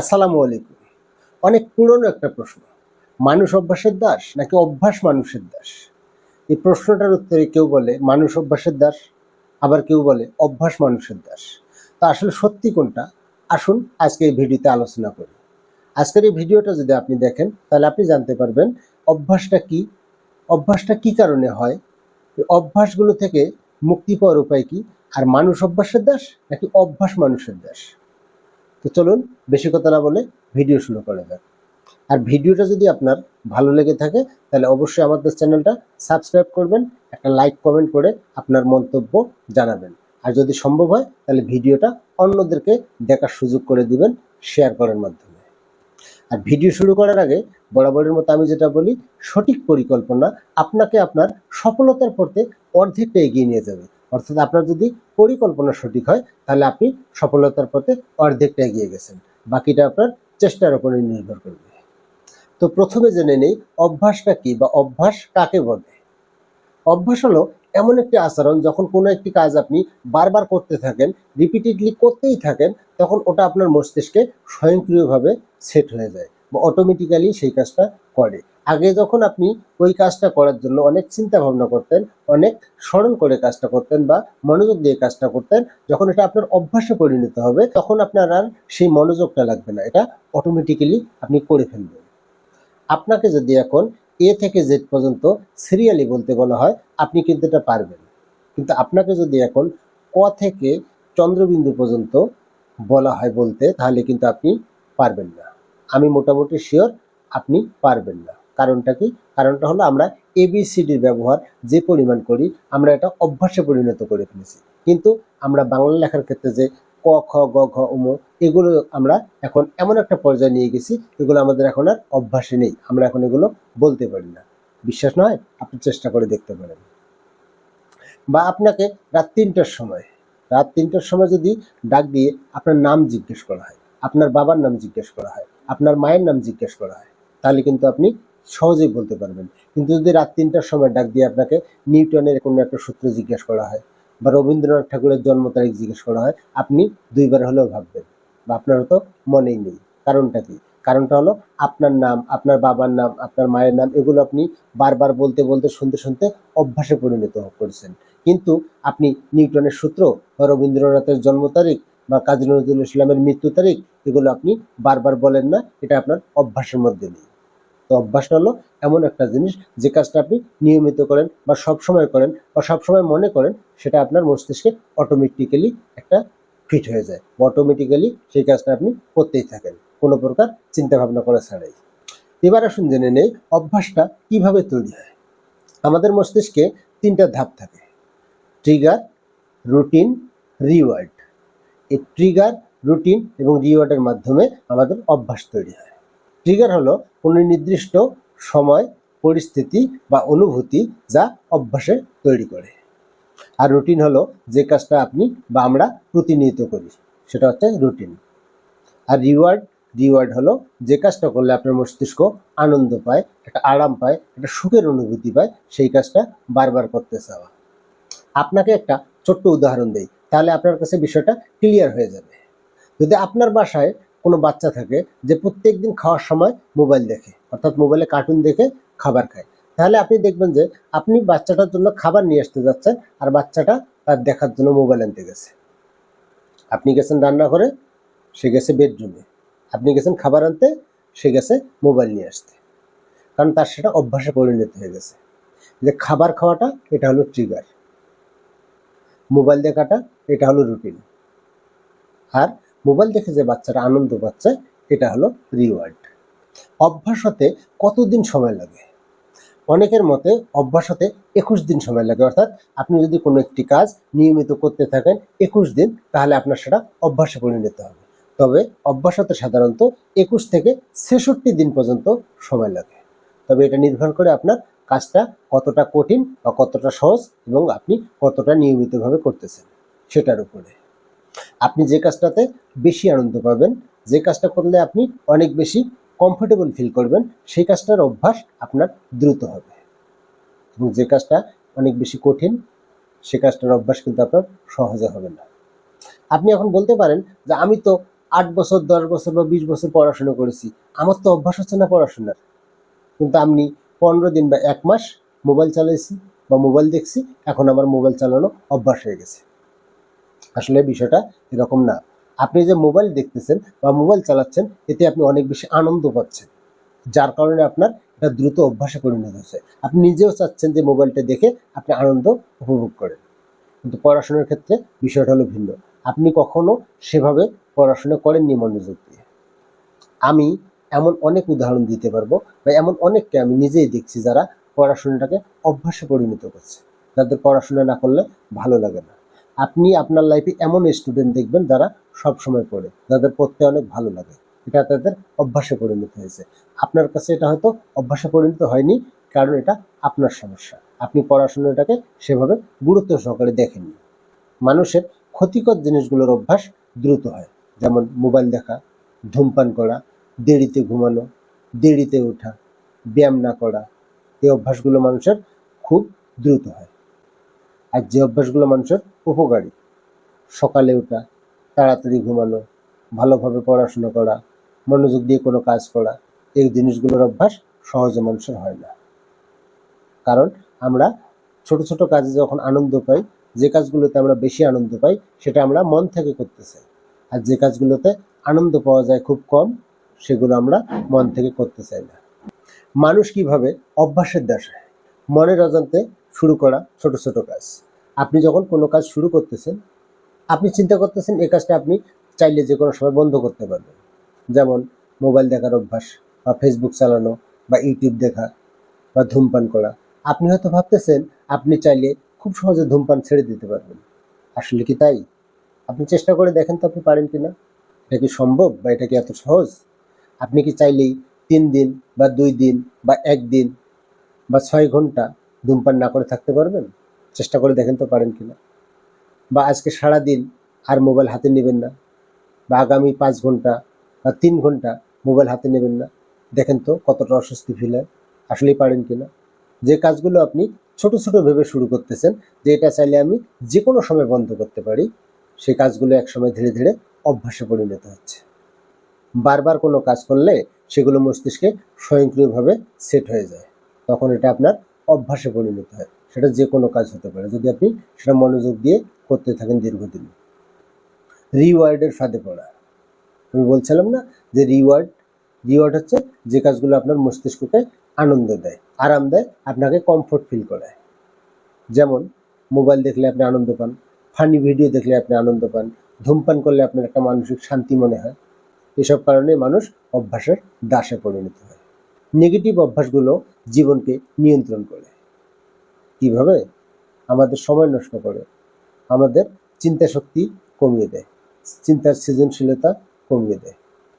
আসসালামু আলাইকুম। অনেক পুরনো একটা প্রশ্ন। মানুষ অভ্যাসের দাস নাকি অভ্যাস মানুষের দাস? এই প্রশ্নটার উত্তরে কেউ বলে মানুষ অভ্যাসের দাস, আবার কেউ বলে অভ্যাস মানুষের দাস। তা আসলে সত্যি কোনটা? আসুন আজকে এই ভিডিওতে আলোচনা করি। আজকের এই ভিডিওটা যদি আপনি দেখেন, তাহলে আপনি জানতে পারবেন অভ্যাসটা কি অভ্যাসটা কি কারণে হয় অভ্যাসগুলো থেকে মুক্তি পাওয়ার উপায় কি, আর মানুষ অভ্যাসের দাস নাকি অভ্যাস মানুষের দাস? তো চলুন বেশি কথা না বলে ভিডিও শুরু করা যাক। আর ভিডিওটা যদি আপনার ভালো লেগে থাকে, তাহলে অবশ্যই আমাদের চ্যানেলটা সাবস্ক্রাইব করবেন, একটা লাইক কমেন্ট করে আপনার মন্তব্য জানাবেন। আর যদি সম্ভব হয়, তাহলে ভিডিওটা অন্যদেরকে দেখার সুযোগ করে দিবেন, শেয়ার করার মাধ্যমে। আর ভিডিও শুরু করার আগে বরাবরের মতো আমি যেটা বলি, সঠিক পরিকল্পনা আপনাকে আপনার সফলতার পথে অর্ধেকটা এগিয়ে নিয়ে যাবে। অর্থাৎ আপনার যদি পরিকল্পনা সঠিক হয়, তাহলে আপনি সফলতার পথে অর্ধেকটা এগিয়ে গেছেন। বাকিটা আপনার চেষ্টার উপরে নির্ভর করবে। তো প্রথমে জেনে নেই, অভ্যাসটা কি বা অভ্যাস কাকে বলে? অভ্যাস হলো এমন একটি আচরণ, যখন কোনো একটি কাজ আপনি বারবার করতে থাকেন, রিপিটেডলি করতেই থাকেন, তখন ওটা আপনার মস্তিষ্কে স্বয়ংক্রিয়ভাবে সেট হয়ে যায় বা অটোমেটিক্যালি সেই কাজটা করে। আগে যখন আপনি ওই কাজটা করার জন্য অনেক চিন্তা ভাবনা করতেন, অনেক স্মরণ করে কাজটা করতেন বা মনোযোগ দিয়ে কাজটা করতেন, যখন এটা আপনার অভ্যাসে পরিণত হবে, তখন আপনার আর সেই মনোযোগটা লাগবে না। এটা অটোমেটিক্যালি আপনি করে ফেলবেন। আপনাকে যদি এখন এ থেকে জেড পর্যন্ত সিরিয়ালি বলতে বলা হয়, আপনি কিন্তু এটা পারবেন। কিন্তু আপনাকে যদি এখন ক থেকে চন্দ্রবিন্দু পর্যন্ত বলা হয় বলতে, তাহলে কিন্তু আপনি পারবেন না। আমি মোটামুটি শিওর আপনি পারবেন না। কারণটা কি? কারণটা হলো আমরা এবিসিডির ব্যবহার যে পরিমাণ করি, আমরা এটা অভ্যাসে পরিণত করে ফেলেছি। কিন্তু আমরা বাংলা লেখার ক্ষেত্রে যে ক, খ, গ, ঘ উম এগুলো আমরা এখন এমন একটা পর্যায়ে নিয়ে গেছি, এগুলো আমাদের এখন আর অভ্যাসে নেই। আমরা এখন এগুলো বলতে পারি না। বিশ্বাস নয়? আপনি চেষ্টা করে দেখতে পারেন। বা আপনাকে রাত তিনটার সময়, রাত তিনটার সময় যদি ডাক দিয়ে আপনার নাম জিজ্ঞেস করা হয়, আপনার বাবার নাম জিজ্ঞেস করা হয়, আপনার মায়ের নাম জিজ্ঞেস করা হয়, তাহলে কিন্তু আপনি সহজেই বলতে পারবেন। কিন্তু যদি রাত তিনটার সময় ডাক দিয়ে আপনাকে নিউটনের কোনো একটা সূত্র জিজ্ঞেস করা হয় বা রবীন্দ্রনাথ ঠাকুরের জন্ম তারিখ জিজ্ঞেস করা হয়, আপনি দুইবার হলেও ভাববেন বা আপনার তো মনেই নেই। কারণটা কি? কারণটা হলো আপনার নাম, আপনার বাবার নাম, আপনার মায়ের নাম, এগুলো আপনি বারবার বলতে বলতে, শুনতে শুনতে অভ্যাসে পরিণত করেছেন। কিন্তু আপনি নিউটনের সূত্র বা রবীন্দ্রনাথের জন্ম তারিখ বা কাজী নজরুল ইসলামের মৃত্যু তারিখ, এগুলো আপনি বারবার বলেন না, এটা আপনার অভ্যাসের মধ্যে নেই। অভ্যাসটা হলো এমন একটা জিনিস যে কাজটা আপনি নিয়মিত করেন বা সব সময় করেন বা সব সময় মনে করেন, সেটা আপনার মস্তিষ্কে অটোমেটিক্যালি একটা ফিট হয়ে যায়। অটোমেটিক্যালি সেই কাজটা আপনি করতেই থাকেন। কোনো প্রকার চিন্তা ভাবনা করা ছাড়াই। এবার আসুন জেনে নেই অভ্যাসটা কীভাবে তৈরি হয়। আমাদের মস্তিষ্কে তিনটা ধাপ থাকে। ট্রিগার রুটিন রিওয়ার্ড এই ট্রিগার রুটিন এবং রিওয়ার্ডের মাধ্যমে আমাদের অভ্যাস তৈরি হয়। ট্রিগার হলো কোনো নির্দিষ্ট সময়, পরিস্থিতি বা অনুভূতি যা অভ্যাসে তৈরি করে। আর রুটিন হলো যে কাজটা আপনি বা আমরা প্রতিনিয়ত করি, সেটা হচ্ছে রুটিন আর রিওয়ার্ড রিওয়ার্ড হলো যে কাজটা করলে আপনার মস্তিষ্ক আনন্দ পায়, একটা আরাম পায়, একটা সুখের অনুভূতি পায়, সেই কাজটা বারবার করতে চাওয়া। আপনাকে একটা ছোট্ট উদাহরণ দেই, তাহলে আপনার কাছে বিষয়টা ক্লিয়ার হয়ে যাবে। যদি আপনার বাসায় কোনো বাচ্চা থাকে যে প্রত্যেক দিন খাওয়ার সময় মোবাইল দেখে, অর্থাৎ মোবাইলে কার্টুন দেখে খাবার খায়। তাহলে আপনি দেখবেন যে আপনি বাচ্চাটার জন্য খাবার নিয়ে আসতে যাচ্ছেন আর বাচ্চাটা তার দেখার জন্য মোবাইল আনতে গেছে। আপনি গেছেন রান্নাঘরে, সে গেছে বেডরুমে আপনি গেছেন খাবার আনতে, সে গেছে মোবাইল নিয়ে আসতে। কারণ তার সেটা অভ্যাসে পরিণত হয়ে গেছে। যে খাবার খাওয়াটা, এটা হলো ট্রিগার মোবাইল দেখাটা, এটা হলো রুটিন আর মোবাইল দেখে যে বাচ্চারা আনন্দ পাচ্ছে, এটা হলো রিওয়ার্ড অভ্যাস হতে কতদিন সময় লাগে? অনেকের মতে অভ্যাস হতে একুশ দিন সময় লাগে। অর্থাৎ আপনি যদি কোনো একটি কাজ নিয়মিত করতে থাকেন একুশ দিন, তাহলে আপনার সেটা অভ্যাসে পরিণত হবে। তবে অভ্যাস হতে সাধারণত একুশ থেকে ছেষট্টি দিন পর্যন্ত সময় লাগে। তবে এটা নির্ভর করে আপনার কাজটা কতটা কঠিন বা কতটা সহজ এবং আপনি কতটা নিয়মিতভাবে করতেছেন, সেটার উপরে। আপনি যে কাজটাতে বেশি আনন্দ পাবেন, যে কাজটা করলে আপনি অনেক বেশি কমফোর্টেবল ফিল করবেন, সেই কাজটার অভ্যাস আপনার দ্রুত হবে। এবং যে কাজটা অনেক বেশি কঠিন, সে কাজটার অভ্যাস কিন্তু আপনার সহজে হবে না। আপনি এখন বলতে পারেন যে, আমি তো আট বছর, দশ বছর বা বিশ বছর পড়াশোনা করেছি, আমার তো অভ্যাস হচ্ছে না পড়াশোনার কিন্তু আমি পনেরো দিন বা এক মাস মোবাইল চালাইছি বা মোবাইল দেখছি, এখন আমার মোবাইল চালানো অভ্যাস হয়ে গেছে। আসলে বিষয়টা এরকম না। আপনি যে মোবাইল দেখতেছেন বা মোবাইল চালাচ্ছেন, এতে আপনি অনেক বেশি আনন্দ পাচ্ছেন, যার কারণে আপনার এটা দ্রুত অভ্যাসে পরিণত হচ্ছে আপনি নিজেও চাচ্ছেন যে মোবাইলটা দেখে আপনি আনন্দ উপভোগ করেন। কিন্তু পড়াশোনার ক্ষেত্রে বিষয়টা হলো ভিন্ন। আপনি কখনো সেভাবে পড়াশোনা করেননি মনোযোগ দিয়ে? আমি এমন অনেক উদাহরণ দিতে পারব বা এমন অনেককে আমি নিজেই দেখছি যারা পড়াশোনাটাকে অভ্যাসে পরিণত করছে। যাদের পড়াশোনা না করলে ভালো লাগে না। আপনি আপনার লাইফে এমন স্টুডেন্ট দেখবেন যারা সব সময় পড়ে, যাদের পড়তে অনেক ভালো লাগে। এটা তাদের অভ্যাসে পরিণত হয়েছে। আপনার কাছে এটা হয়তো অভ্যাসে পরিণত হয়নি, কারণ এটা আপনার সমস্যা। আপনি পড়াশোনাটাকে সেভাবে গুরুত্ব সহকারে দেখেননি। মানুষের ক্ষতিকর জিনিসগুলোর অভ্যাস দ্রুত হয়। যেমন মোবাইল দেখা, ধূমপান করা, দেরিতে ঘুমানো, দেরিতে ওঠা, ব্যায়াম না করা, এই অভ্যাসগুলো মানুষের খুব দ্রুত হয়। আর যে অভ্যাসগুলো মানুষের উপকারী। সকালে ওঠা তাড়াতাড়ি ঘুমানো, ভালোভাবে পড়াশোনা করা, মনোযোগ দিয়ে কোনো কাজ করা, এই জিনিসগুলোর অভ্যাস সহজে মানুষের হয় না। কারণ আমরা ছোট ছোট কাজে যখন আনন্দ পাই, যে কাজগুলোতে আমরা বেশি আনন্দ পাই, সেটা আমরা মন থেকে করতে চাই। আর যে কাজগুলোতে আনন্দ পাওয়া যায় খুব কম, সেগুলো আমরা মন থেকে করতে চাই না। মানুষ কীভাবে অভ্যাসের দাস হয় মনের অজান্তে শুরু করা ছোট ছোট কাজ। আপনি যখন কোনো কাজ শুরু করতেছেন, আপনি চিন্তা করতেছেন এই কাজটা আপনি চাইলে যে কোনো সময় বন্ধ করতে পারবেন। যেমন মোবাইল দেখার অভ্যাস বা ফেসবুক চালানো বা ইউটিউব দেখা বা ধূমপান করা। আপনি হয়তো ভাবতেছেন আপনি চাইলে খুব সহজে ধূমপান ছেড়ে দিতে পারবেন। আসলে কি তাই? আপনি চেষ্টা করে দেখেন তো আপনি পারেন কি না এটা কি সম্ভব বা এটা কি এত সহজ? আপনি কি চাইলেই তিন দিন বা দুই দিন বা একদিন বা ছয় ঘণ্টা ধূমপান না করে থাকতে পারবেন? চেষ্টা করে দেখেন তো পারেন কিনা। বা আজকে সারা দিন আর মোবাইল হাতে নেবেন না, বা আগামী পাঁচ ঘণ্টা বা তিন ঘণ্টা মোবাইল হাতে নেবেন না। দেখেন তো কতটা অস্বস্তি ফিল হয়, আসলেই পারেন কিনা। যে কাজগুলো আপনি ছোট ছোট ভেবে শুরু করতেছেন, যে এটা চাইলে আমি যে কোনো সময় বন্ধ করতে পারি, সেই কাজগুলো একসময় ধীরে ধীরে অভ্যাসে পরিণত হচ্ছে। বারবার কোনো কাজ করলে সেগুলো মস্তিষ্কে স্বয়ংক্রিয়ভাবে সেট হয়ে যায়। তখন এটা আপনার অভ্যাসে পরিণত হয়। সেটা যে কোনো কাজ হতে পারে। যদি আপনি সেটা মনোযোগ দিয়ে করতে থাকেন দীর্ঘদিন। রিওয়ার্ডের ফাঁদে পড়া। আমি বলছিলাম না যে রিওয়ার্ড রিওয়ার্ড হচ্ছে যে কাজগুলো আপনার মস্তিষ্ককে আনন্দ দেয়, আরাম দেয়, আপনাকে কমফোর্ট ফিল করায়। যেমন মোবাইল দেখলে আপনি আনন্দ পান ফানি ভিডিও দেখলে আপনি আনন্দ পান, ধূমপান করলে আপনার একটা মানসিক শান্তি মনে হয়। এসব কারণে মানুষ অভ্যাসের দাসে পরিণত হয়। নেগেটিভ অভ্যাসগুলো জীবনকে নিয়ন্ত্রণ করে। কীভাবে? আমাদের সময় নষ্ট করে। আমাদের চিন্তা শক্তি কমিয়ে দেয়। চিন্তার সৃজনশীলতা কমিয়ে দেয়।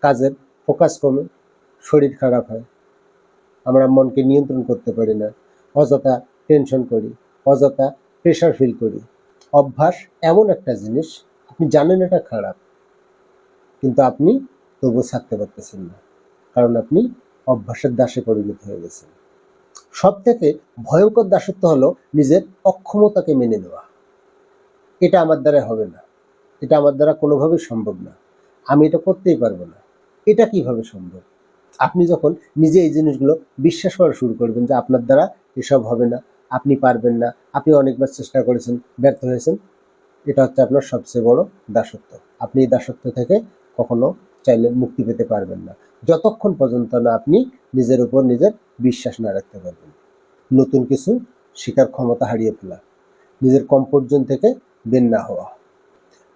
কাজের ফোকাস কমে, শরীর খারাপ হয়। আমরা মনকে নিয়ন্ত্রণ করতে পারি না। অযথা টেনশন করি, অযথা প্রেশার ফিল করি। অভ্যাস এমন একটা জিনিস, আপনি জানেন এটা খারাপ। কিন্তু আপনি তবুও ছাড়তে পারতেছেন না। কারণ আপনি অভ্যাসের দাসে পরিণত হয়ে গেছে। সব থেকে ভয়ঙ্কর দাসত্ব হলো নিজের অক্ষমতাকে মেনে নেওয়া। এটা আমার দ্বারা হবে না। এটা আমার দ্বারা কোনোভাবেই সম্ভব না। আমি এটা করতেই পারব না। এটা কীভাবে সম্ভব? আপনি যখন নিজে এই জিনিসগুলো বিশ্বাস করা শুরু করবেন যে আপনার দ্বারা এসব হবে না, আপনি পারবেন না, আপনি অনেকবার চেষ্টা করেছেন, ব্যর্থ হয়েছেন, এটা হচ্ছে আপনার সবচেয়ে বড় দাসত্ব। আপনি এই দাসত্ব থেকে কখনো চাইলে মুক্তি পেতে পারবেন না। যতক্ষণ পর্যন্ত না আপনি নিজের উপর নিজের বিশ্বাস না রাখতে পারবেন। নতুন কিছু শেখার ক্ষমতা হারিয়ে ফেলা, নিজের কমফোর্ট জোন থেকে বের না হওয়া,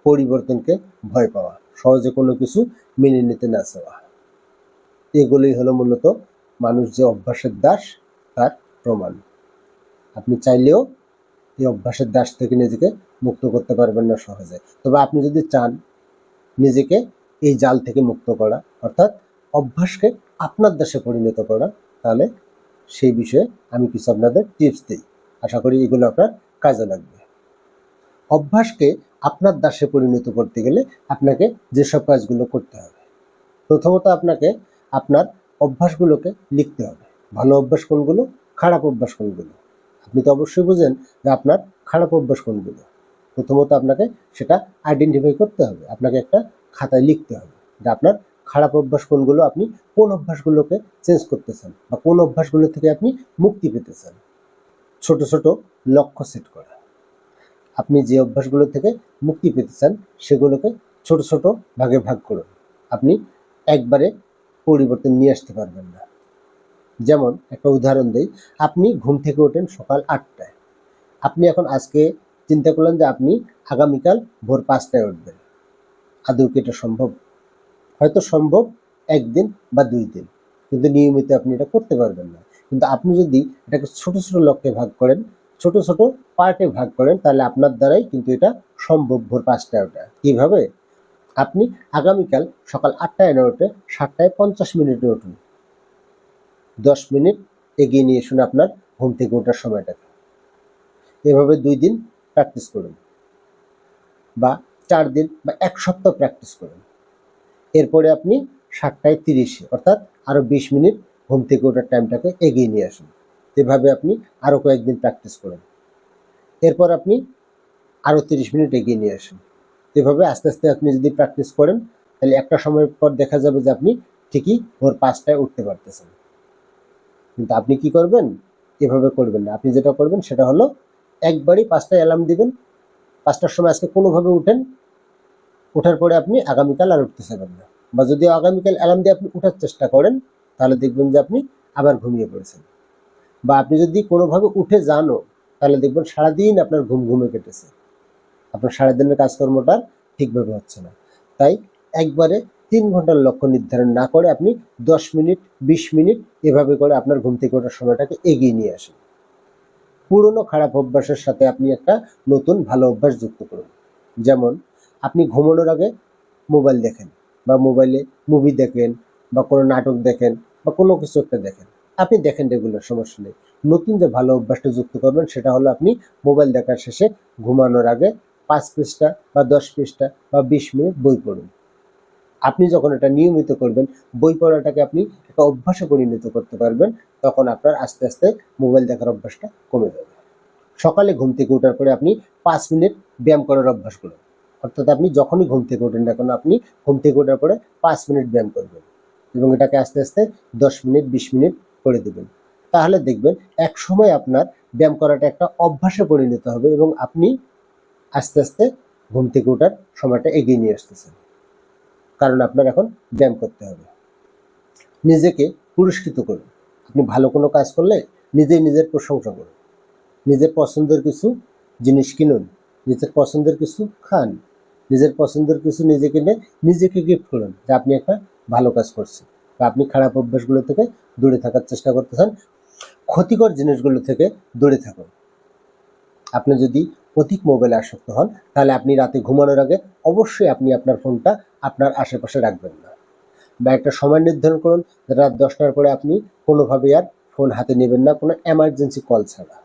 পরিবর্তনকে ভয় পাওয়া, সহজে কোনো কিছু মেনে নিতে না চাওয়া। এগুলোই হলো মূলত মানুষ যে অভ্যাসের দাস, তার প্রমাণ। আপনি চাইলেও এই অভ্যাসের দাস থেকে নিজেকে মুক্ত করতে পারবেন না সহজে। তবে আপনি যদি চান নিজেকে এই জাল থেকে মুক্ত করা, অর্থাৎ অভ্যাসকে আপনার দেশে পরিণত করা, তাহলে সেই বিষয়ে আমি কিছু আপনাদের টিপস দিই। আশা করি এগুলো আপনার কাজে লাগবে। অভ্যাসকে আপনার দাসে পরিণত করতে গেলে আপনাকে যেসব কাজগুলো করতে হবে, প্রথমত আপনাকে আপনার অভ্যাসগুলোকে লিখতে হবে। ভালো অভ্যাস কোনগুলো? খারাপ অভ্যাস কোনগুলো? আপনি তো অবশ্যই বুঝেন যে আপনার খারাপ অভ্যাস কোনগুলো। প্রথমত আপনাকে সেটা আইডেন্টিফাই করতে হবে। আপনাকে একটা খাতায় লিখতে হবে যে আপনার খারাপ অভ্যাস কোনগুলো আপনি কোন অভ্যাসগুলোকে চেঞ্জ করতেছেন বা কোন অভ্যাসগুলো থেকে আপনি মুক্তি পেতেছেন। ছোট ছোট লক্ষ্য সেট করা। আপনি যে অভ্যাসগুলো থেকে মুক্তি পেতে চান সেগুলোকে ছোট ছোট ভাগে ভাগ করুন। আপনি একবারে পরিবর্তন নিয়ে আসতে পারবেন না। যেমন একটা উদাহরণ দেই, আপনি ঘুম থেকে ওঠেন সকাল আটটায়। আপনি এখন আজকে চিন্তা করলেন যে আপনি আগামীকাল ভোর পাঁচটায় উঠবেন। আদৌ কি এটা সম্ভব? হয়তো সম্ভব একদিন বা দুই দিন। কিন্তু নিয়মিত আপনি এটা করতে পারবেন না। কিন্তু আপনি যদি এটাকে ছোট ছোট লক্ষ্যে ভাগ করেন, ছোট ছোট পার্টে ভাগ করেন, তাহলে আপনার দ্বারাই কিন্তু এটা সম্ভব ভোর পাঁচটা ওটা কীভাবে? আপনি আগামীকাল সকাল আটটায় না উঠে সাতটায় পঞ্চাশ মিনিটে উঠুন। দশ মিনিট এগিয়ে নিয়ে শুনে আপনার ঘুম থেকে ওঠার সময়টাকে। এভাবে দুই দিন প্র্যাকটিস করুন। বা চার দিন বা এক সপ্তাহ প্র্যাকটিস করুন। এরপরে আপনি সাতটায় তিরিশে, অর্থাৎ আরও বিশ মিনিট ঘুম থেকে ওঠার টাইমটাকে এগিয়ে নিয়ে আসুন। এভাবে আপনি আরও কয়েকদিন প্র্যাকটিস করুন। এরপর আপনি আরও তিরিশ মিনিট এগিয়ে নিয়ে আসুন। এভাবে আস্তে আস্তে আপনি যদি প্র্যাকটিস করেন, তাহলে একটা সময় পর দেখা যাবে যে আপনি ঠিকই ভোর পাঁচটায় উঠতে পারতেছেন। কিন্তু আপনি কি করবেন? এভাবে করবেন না। আপনি যেটা করবেন সেটা হলো একবারই পাঁচটায় অ্যালার্ম দিবেন পাঁচটার সময় আজকে কোনোভাবে উঠেন, ওঠার পরে আপনি আগামীকাল আর উঠতে চাইবেন না। বা যদি আগামীকাল অ্যালার্ম দিয়ে আপনি উঠার চেষ্টা করেন, তাহলে দেখবেন যে আপনি আবার ঘুমিয়ে পড়েছেন। বা আপনি যদি কোনোভাবে উঠে যানও, তাহলে দেখবেন সারাদিন আপনার ঘুম ঘুমে কেটেছে। আপনার সারাদিনের কাজকর্মটা ঠিকভাবে হচ্ছে না। তাই একবারে তিন ঘণ্টার লক্ষ্য নির্ধারণ না করে আপনি দশ মিনিট, বিশ মিনিট এভাবে করে আপনার ঘুম থেকে ওঠার সময়টাকে এগিয়ে নিয়ে আসেন। পুরনো খারাপ অভ্যাসের সাথে আপনি একটা নতুন ভালো অভ্যাস যুক্ত করুন। যেমন, আপনি ঘুমানোর আগে মোবাইল দেখেন বা মোবাইলে মুভি দেখেন বা কোনো নাটক দেখেন বা কোনো কিছু একটা দেখেন। আপনি দেখেন রেগুলার সমস্যা নেই। নতুন যে ভালো অভ্যাসটা যুক্ত করবেন, সেটা হলো আপনি মোবাইল দেখার শেষে ঘুমানোর আগে পাঁচ পৃষ্ঠা বা দশ পৃষ্ঠা বা বিশ মিনিট বই পড়ুন। আপনি যখন এটা নিয়মিত করবেন, বই পড়াটাকে আপনি একটা অভ্যাসে পরিণত করতে পারবেন, তখন আপনার আস্তে আস্তে মোবাইল দেখার অভ্যাসটা কমে যাবে। সকালে ঘুম থেকে ওঠার পরে আপনি পাঁচ মিনিট ব্যায়াম করার অভ্যাস করুন। অর্থাৎ আপনি যখনই ঘুম থেকে ওঠেন না কেন, আপনি ঘুম থেকে ওঠার পরে পাঁচ মিনিট ব্যায়াম করবেন এবং এটাকে আস্তে আস্তে দশ মিনিট, বিশ মিনিট করে দেবেন। তাহলে দেখবেন এক সময় আপনার ব্যায়াম করাটা একটা অভ্যাসে পরিণত হবে এবং আপনি আস্তে আস্তে ঘুম থেকে ওঠার সময়টা এগিয়ে নিয়ে আসতেছেন। কারণ আপনার এখন ব্যায়াম করতে হবে। নিজেকে পুরস্কৃত করুন। আপনি ভালো কোনো কাজ করলে নিজেই নিজের প্রশংসা করুন। নিজের পছন্দের কিছু জিনিস কিনুন, নিজের পছন্দের কিছু খান, নিজের পছন্দের কিছু নিজে কিনে নিজেকে গিফট করুন যে আপনি একটা ভালো কাজ করছেন বা আপনি খারাপ অভ্যাসগুলো থেকে দূরে থাকার চেষ্টা করতেছেন, ক্ষতিকর জিনিসগুলো থেকে দূরে থাকুন। আপনি যদি অধিক মোবাইলে আসক্ত হন, তাহলে আপনি রাতে ঘুমানোর আগে অবশ্যই আপনি আপনার ফোনটা আপনার আশেপাশে রাখবেন না। বা একটা সময় নির্ধারণ করুন, রাত দশটার পরে আপনি কোনোভাবে আর ফোন হাতে নেবেন না, কোনো এমার্জেন্সি কল ছাড়া।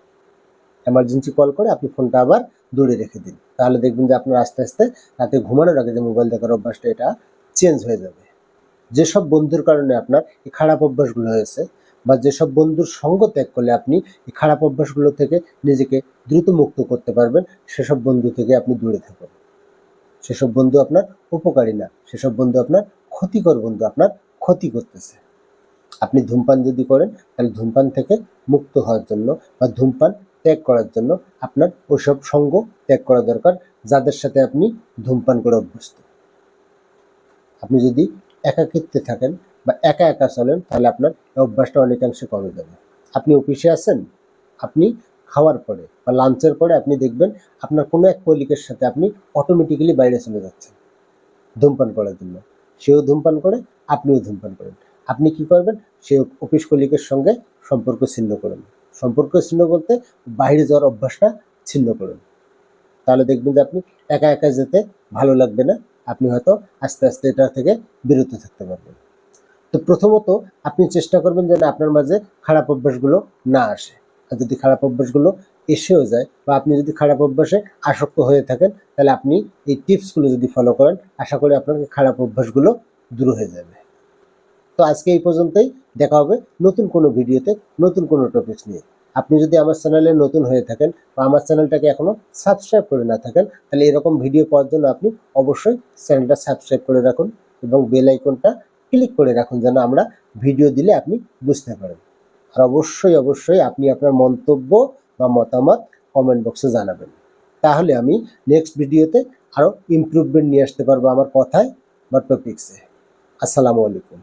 এমার্জেন্সি কল করে আপনি ফোনটা আবার দূরে রেখে দিন। তাহলে দেখবেন যে আপনার আস্তে আস্তে রাতে ঘুমানোর আগে যে মোবাইল দেখার অভ্যাসটা, এটা চেঞ্জ হয়ে যাবে। যেসব বন্ধুর কারণে আপনার এই খারাপ অভ্যাসগুলো হয়েছে বা যেসব বন্ধুর সঙ্গ ত্যাগ করলে আপনি এই খারাপ অভ্যাসগুলো থেকে নিজেকে দ্রুত মুক্ত করতে পারবেন, সেসব বন্ধু থেকে আপনি দূরে থাকুন। সেসব বন্ধু আপনার উপকারী না, সেসব বন্ধু আপনার ক্ষতিকর বন্ধু, আপনার ক্ষতি করতেছে। আপনি ধূমপান যদি করেন, তাহলে ধূমপান থেকে মুক্ত হওয়ার জন্য বা ধূমপান ত্যাগ করার জন্য আপনার ওইসব সঙ্গ ত্যাগ করা দরকার, যাদের সাথে আপনি ধূমপান করে অভ্যস্ত। আপনি যদি একাকিত্বে থাকেন বা একা একা চলেন, তাহলে আপনার অভ্যাসটা অনেকাংশে কমে যাবে। আপনি অফিসে আছেন, আপনি খাওয়ার পরে বা লাঞ্চের পরে আপনি দেখবেন আপনার কোনো এক কলিকের সাথে আপনি অটোমেটিক্যালি বাইরে চলে যাচ্ছেন, ধূমপান করার জন্য। সেও ধূমপান করে, আপনিও ধূমপান করেন। আপনি কি করবেন? সে অফিস কলিকের সঙ্গে সম্পর্ক ছিন্ন করুন। সম্পর্ক ছিন্ন বলতে বাইরে যাওয়ার অভ্যাসটা ছিন্ন করুন। তাহলে দেখবেন যে আপনি একা একা যেতে ভালো লাগবে না, আপনি হয়তো আস্তে আস্তে এটা থেকে বিরত থাকতে পারবেন। তো প্রথমত আপনি চেষ্টা করবেন যেন আপনার মাঝে খারাপ অভ্যাসগুলো না আসে। আর যদি খারাপ অভ্যাসগুলো এসেও যায় বা আপনি যদি খারাপ অভ্যাসে আসক্ত হয়ে থাকেন, তাহলে আপনি এই টিপসগুলো যদি ফলো করেন, আশা করি আপনার এই খারাপ অভ্যাসগুলো দূর হয়ে যাবে। তো আজকে এই পর্যন্তই। দেখা হবে নতুন কোনো ভিডিওতে, নতুন কোনো টপিকস নিয়ে। আপনি যদি আমার চ্যানেলে নতুন হয়ে থাকেন বা আমার চ্যানেলটাকে এখনও সাবস্ক্রাইব করে না থাকেন, তাহলে এরকম ভিডিও পাওয়ার জন্য আপনি অবশ্যই চ্যানেলটা সাবস্ক্রাইব করে রাখুন এবং বেল আইকনটা ক্লিক করে রাখুন যেন আমরা ভিডিও দিলে আপনি বুঝতে পারেন। আর অবশ্যই অবশ্যই আপনি আপনার মন্তব্য বা মতামত কমেন্ট বক্সে জানাবেন। তাহলে আমি নেক্সট ভিডিওতে আরও ইমপ্রুভমেন্ট নিয়ে আসতে পারব আমার কথায় বা টপিক্সে আসসালামু আলাইকুম।